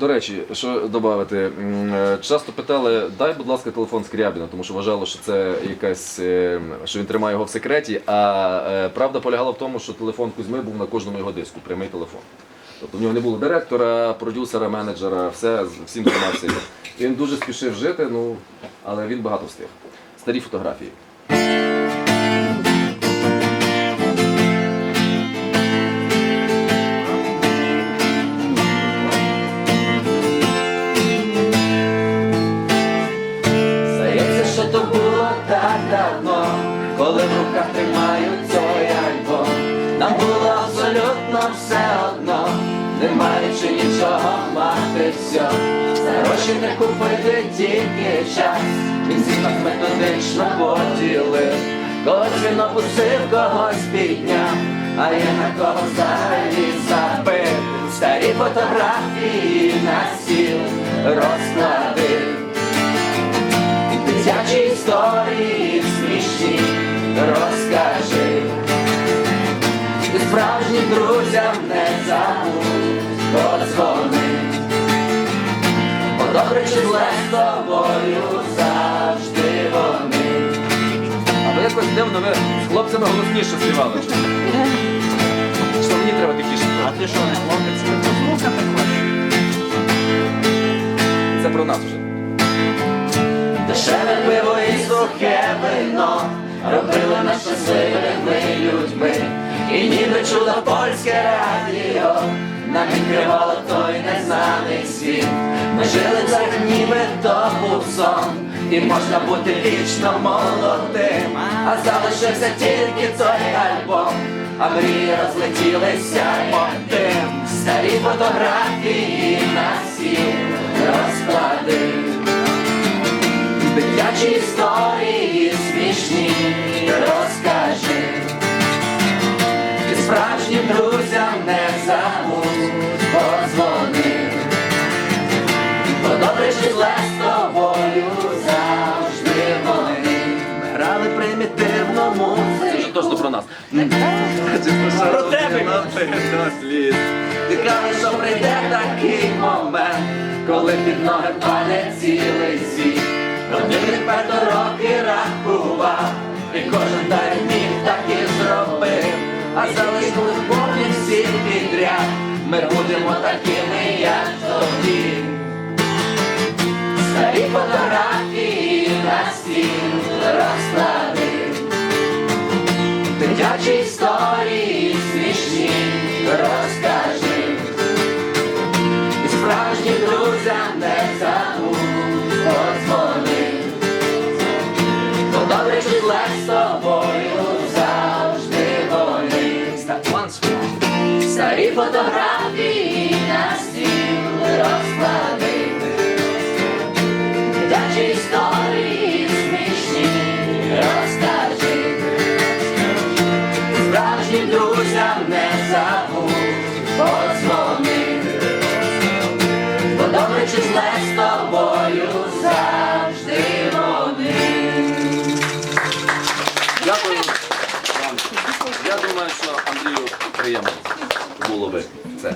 До речі, що додати, е, часто питали, дай, будь ласка, телефон Скрябіна, тому що вважали, що це якась, е, що він тримає його в секреті. А е, правда полягала в тому, що телефон Кузьми був на кожному його диску, прямий телефон. Тобто в нього не було директора, продюсера, менеджера, все, всім тримався. Він дуже спішив жити, ну, але він багато встиг. Старі фотографії. Давно, коли в руках тримаю цей альбом. Нам було абсолютно все одно, не маючи нічого мати все. Гроші не купити тільки час. Він нас методично поділив. Когось він опустив, когось підняв, а я на кого взагалі забив. Старі фотографії на стіл розкладив. Справжнім друзям не забудь, подзвони. Бо добре чи зле з тобою завжди вони. А ви якось дивно, ви з хлопцями голосніше співали. Що мені треба тихіше? А ти що, не хлопець? Ти послухати хочеш? Це про нас вже. Дешеве пиво і сухе вино робили нас щасливими і ніби чудо польське радіо нам відкривало той незнаний світ. Ми жили так, ніби то був сон, і можна бути вічно молодим, а залишився тільки той альбом, а мрії розлетілися по тим. Старі фотографії на стіл розклади. Дитячі історії смішні Зле з тобою завжди вони. Грали примітивну Це музику. вже точно про нас. Про тебе Цікаво, що прийде такий момент, коли під ноги паде цілий світ. Один відверто роки рахував, і кожен день міг так і зробив. А залишили повні всі підряд. Ми будемо такими, як тоді. Фотографії на стіл розклади. Дитячі історії смішні розкажи. І справжнім друзям не забудь подзвони. Бо добре чи з тобою завжди вони. Старі фотографії Дякую вам. Я думаю, що Андрію приємно було би це.